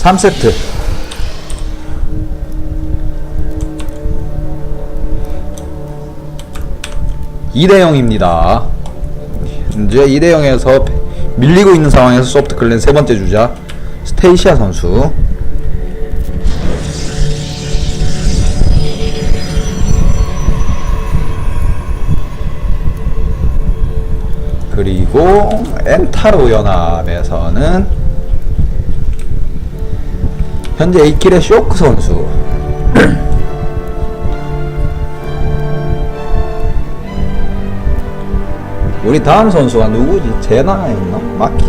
3세트. 이대 0입니다. 이제 2대 0에서 밀리고 있는 상황에서 소프트 클랜 세 번째 주자 스테이시아 선수. 그리고 엔타로 연합에서는 현재 2킬의 쇼크 선수 우리 다음 선수가 누구지? 제나였나? 마키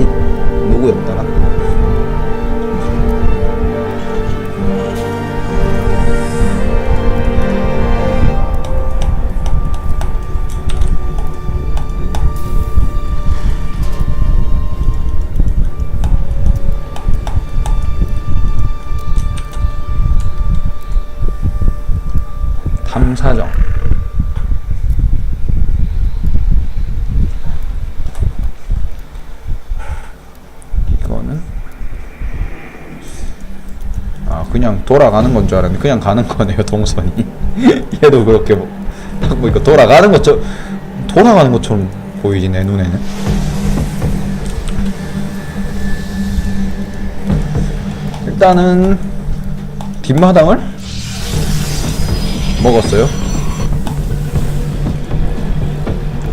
누구였더라? 탐사정. 이거는? 아 그냥 돌아가는 건 줄 알았는데 그냥 가는 거네요 동선이. 얘도 그렇게 뭐, 딱 보니까 돌아가는 것처럼 돌아가는 것처럼 보이지 내 눈에는. 일단은 뒷마당을 먹었어요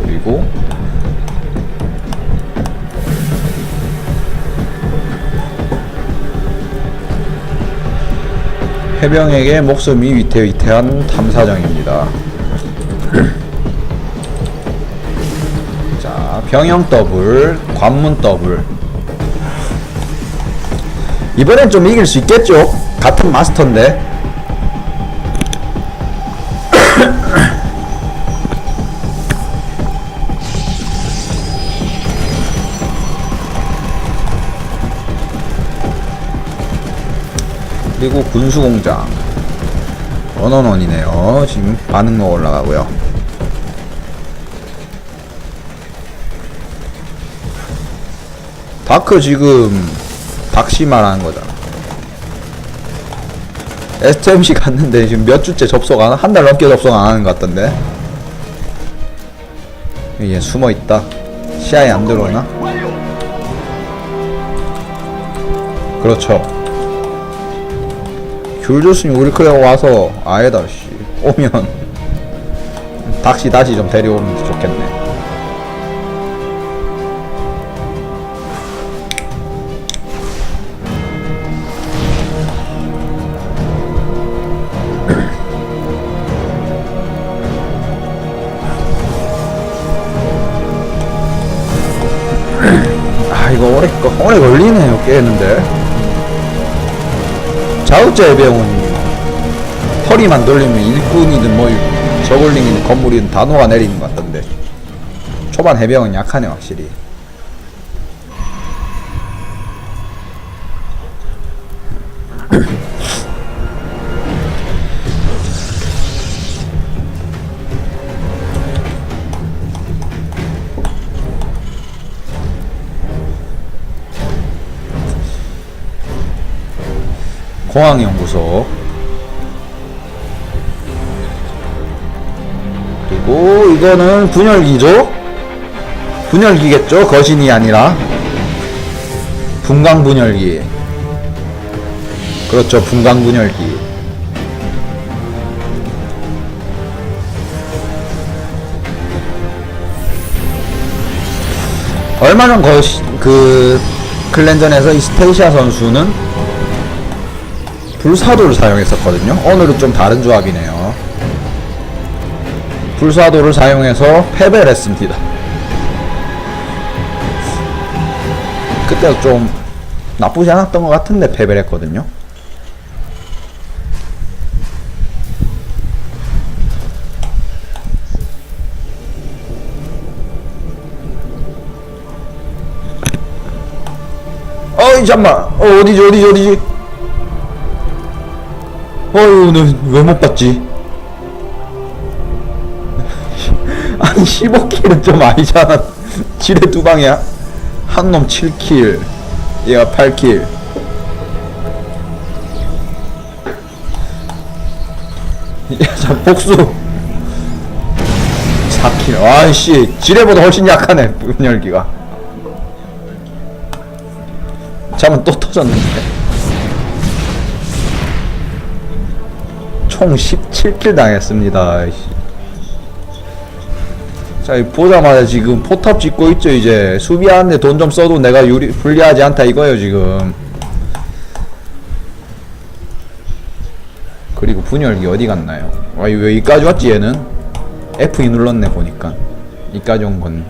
그리고 해병에게 목숨이 위태위태한 탐사정입니다. 자, 병영 더블, 관문 더블. 이번엔 좀 이길 수 있겠죠? 같은 마스터인데. 그리고 군수공장. 원원원이네요. 지금 반응로 올라가고요. 다크 지금 닥시 말하는 거잖아. STMC 갔는데 지금 몇 주째 접속 안, 한 달 넘게 접속 안 하는 것 같던데. 얘 숨어 있다. 시야에 안 들어오나? 그렇죠 귤 줬으니 우리 클레어 와서 아예다 씨. 오면 닥시 다시 좀 데려오면 좋겠네. 아 이거 오래 거- 오래 걸리네요 깨는데 자우제 배우는 허리만 돌리면 일꾼이든 뭐 저글링이든 건물이든 다 녹아내리는 것 같던데. 초반 해병은 약하네 확실히 공항연구소 그리고 이거는 분열기죠? 분열기겠죠? 거신이 아니라 분광 분열기 그렇죠 분광 분열기 얼마 전 거시, 그 클랜전에서 이 스테이시아 선수는 불사도를 사용했었거든요. 오늘은 좀 다른 조합이네요. 불사도를 사용해서 패배를 했습니다. 그때 좀 나쁘지 않았던 것 같은데 패배를 했거든요. 어이 잠만 어 어디지 어디지 어디지 어휴 너왜 못 봤지? 아니 15킬은 좀 아니잖아. 7에 두 방이야. 한 놈 7킬 얘가 8킬. 야자 복수. 4킬. 아이씨 지뢰보다 훨씬 약하네 분열기가. 잠은 또 터졌는데. 총 17킬 당했습니다 자이 보자마자 지금 포탑 짓고 있죠 이제 수비하는데 돈 좀 써도 내가 유리 불리하지 않다 이거예요 지금 그리고 분열기 어디 갔나요? 아, 왜 이까지 왔지 얘는? F2 눌렀네 보니까 이까지 온 건.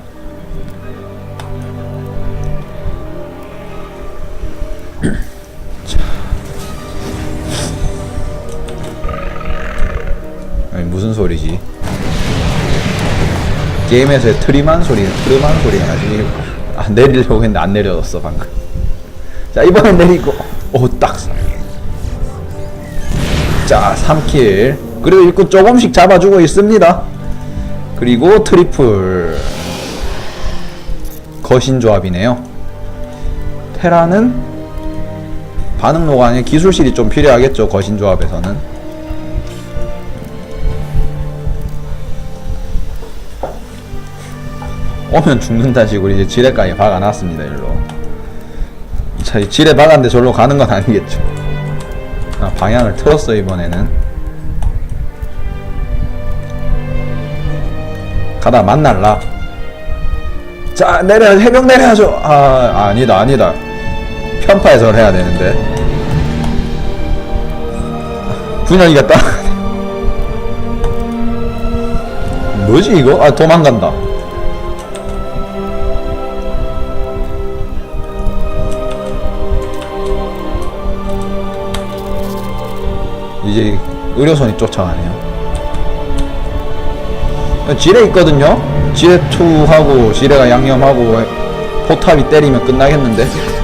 소리지? 게임에서의 트림한 소리, 트림한 소리가 나지. 아 내리려고 했는데 안 내려졌어 방금. 자 이번엔 내리고, 오딱 자 3킬 그래도 일꾼 조금씩 잡아주고 있습니다 그리고 트리플 거신 조합이네요 테라는 반응로가 아니라 기술실이 좀 필요하겠죠 거신 조합에서는 오면 죽는다 식으로 이제 지뢰까지 박아놨습니다 일로. 자 지뢰 박았는데 절로 가는 건 아니겠죠. 아, 방향을 틀었어 이번에는. 가다 만날라. 자 내려 해병 내려야죠. 아 아니다 아니다. 편파해서 해야 되는데. 분열이가 따 뭐지 이거? 아 도망간다 이제 의료선이 쫓아가네요. 지뢰 있거든요. 지뢰 2하고 지뢰가 양념하고 포탑이 때리면 끝나겠는데.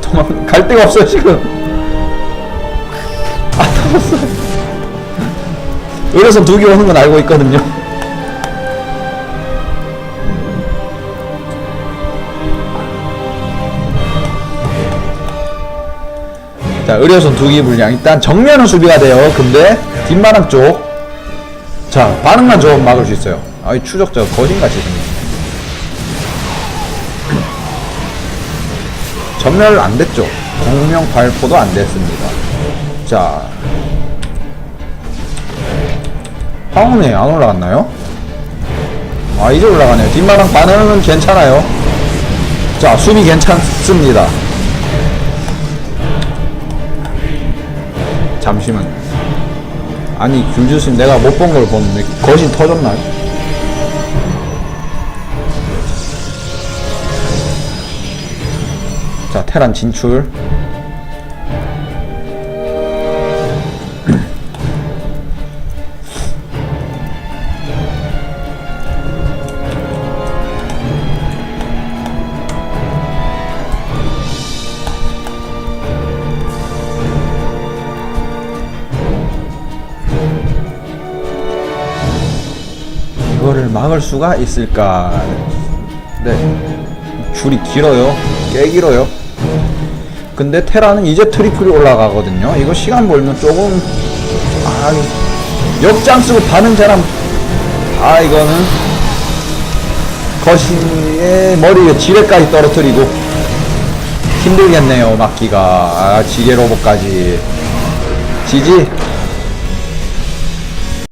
도망 갈 데가 없어 지금. 아 터졌어. 의료선 두 개 오는 건 알고 있거든요. 자, 의료선 두기 분량. 일단 정면은 수비가 돼요. 근데 뒷마당 쪽. 자, 반응만 좀 막을 수 있어요. 아, 이 추적자 거진같이 생겼네. 전멸 안 됐죠. 공명 발포도 안 됐습니다. 자. 황혼에 안 올라갔나요? 아, 이제 올라가네요. 뒷마당 반응은 괜찮아요. 자, 수비 괜찮습니다. 잠시만. 아니 김주수님 내가 못 본 걸 보는데 거신 터졌나요? 자 테란 진출. 막을 수가 있을까? 네. 줄이 길어요. 꽤 길어요. 근데 테라는 이제 트리플이 올라가거든요. 이거 시간 벌면 조금 아 역장 쓰고 반응 잘함. 아 이거는 거시의 머리에 지뢰까지 떨어뜨리고 힘들겠네요 막기가 아 지게 로봇까지 지지